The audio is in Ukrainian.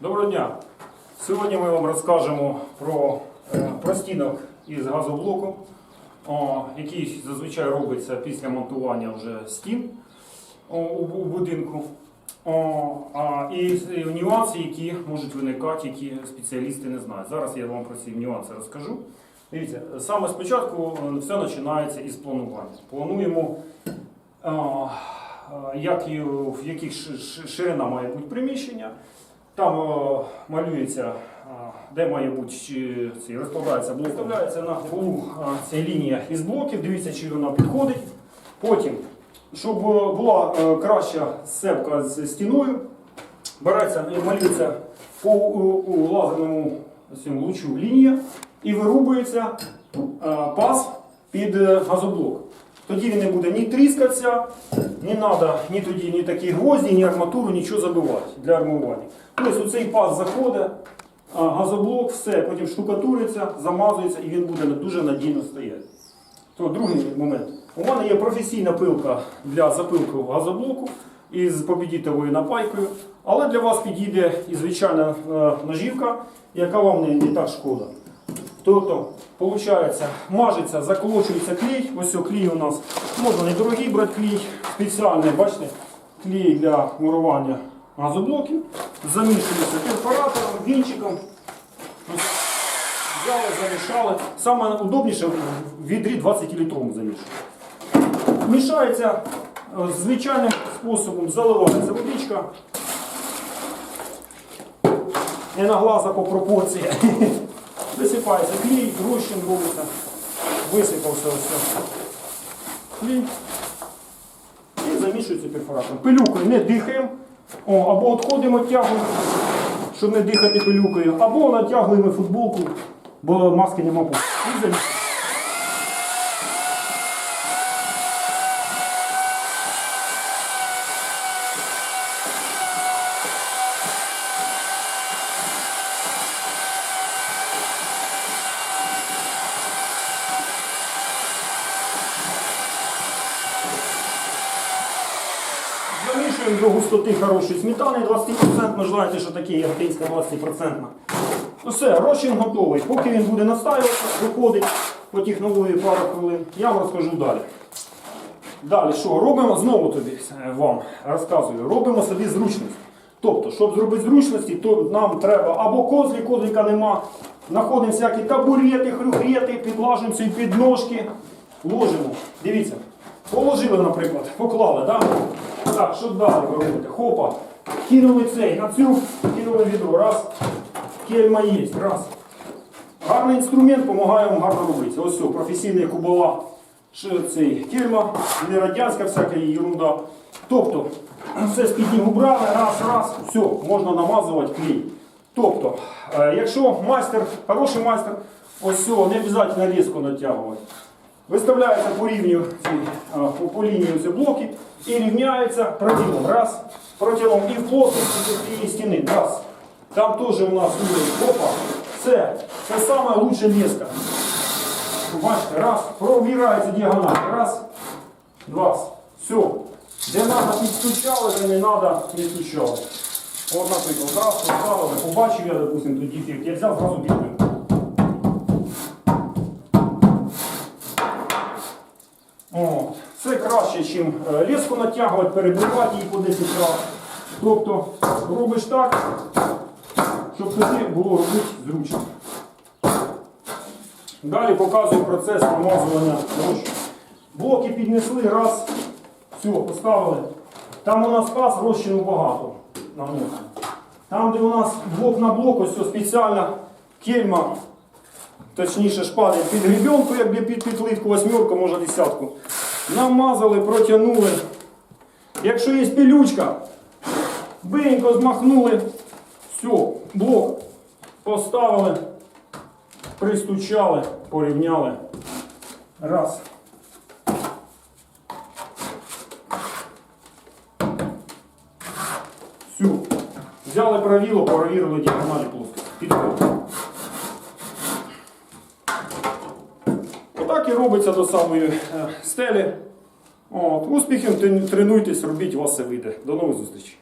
Доброго дня! Сьогодні ми вам розкажемо про е, простінок із газоблоку, який зазвичай робиться після монтування вже стін у, будинку. І, нюанси, які можуть виникати, які спеціалісти не знають. Зараз я вам про ці нюанси розкажу. Дивіться, саме спочатку е, все починається із планування. Плануємо, а, як, в яких ширина має бути приміщення. Там е, малюється, е, де має бути цей, розкладається блок. Вставляється на полу е, ця лінія із блоків, дивіться, чи вона підходить. Потім, щоб була краща сцепка з стіною, береться і малюється по лазерному цьому лучу лінія і вирубується паз під газоблок. Тоді він не буде ні тріскатися, не треба ні тоді ні такі гвозді, ні арматуру, нічого забивати для армування. Тобто цей паз заходить, газоблок, все, потім штукатуриться, замазується і він буде дуже надійно стояти. То другий момент. У мене є професійна пилка для запилки газоблоку із побідітовою напайкою, але для вас підійде і звичайна е, ножівка, яка вам не так шкода. Тобто, виходить, мажеться, заколочується клей. Ось клей у нас можна недорогий брати клей, спеціальний, бачите, клей для мурування газоблоків. Замішується перфоратором, вінчиком. Взяли, замішали. Саме удобніше в відрі 20 літровому замішувати. Мішається е, звичайним способом, заливається водичка. Не на глаза по пропорції. Висипається клей, розчин робиться. Висипався все. Клей. І замішується перфоратором. Пилюкою не дихаємо. О, або відходимо, тягуємо, щоб не дихати пилюкою, або натягуємо футболку, бо маски нема. І замішуємо. Замішуємо до густоти хорошої сметани 20%. Ви знаєте, що таке яготинська 20%. Ну все, розчин готовий. Поки він буде настаюватися, виходить по технології пару хвилин, я вам розкажу далі. Далі що? Робимо знову тобі е, вам розказую, робимо собі зручність. Тобто, щоб зробити зручності, то нам треба або козлі, козлика нема. Знаходимо всякі табурети, хрюхрети, підлажуємо ці підножки, ложимо. Дивіться, положили, наприклад, поклали, так? Так, що далі ви робите? Хопа, кинули цей, на цю, кинули відро, раз, кельма є, раз. Гарний інструмент допомагає вам гарно робити. Ось все, професійний кубола, ще цей кельма, не радянська всяка ерунда. Тобто, все з під нього брали, раз, раз, все, можна намазувати клей. Тобто, е, якщо майстер, хороший майстер, ось все, не обов'язково різко натягувати. Виставляється по рівню по, по лінії ці блоки і рівняється проділом. Раз, проділом і в плоскості цієї стіни. Раз. Там теж у нас уровень. Опа. Це, це саме лучша леска. Бачите, раз, провірається діагональ. Раз, два. Все. Де треба підстучали, де не треба не стучали. От, наприклад, раз поставили, побачив я, допустим, тут дефект, я взяв, зразу підбив. Краще, ніж леску натягувати, перебивати її по 10 разів. Тобто робиш так, щоб тобі було робити зручно. Далі показую процес намазування розчину. Блоки піднесли, раз, все, поставили. Там у нас пас розчину багато. Там, де у нас блок на блок, ось спеціальна кельма, точніше шпади під гребенку, як для під підлитку, восьмерку, може десятку. Намазали, протягнули. Якщо є пилючка, бинько змахнули, все, блок поставили, пристучали, порівняли. Раз. Все. Взяли правило, провірили діагоналі плоскості. Підходить. І робиться до самої е, стелі. От, успіхів, тренуйтесь, робіть, у вас все вийде. До нових зустрічей.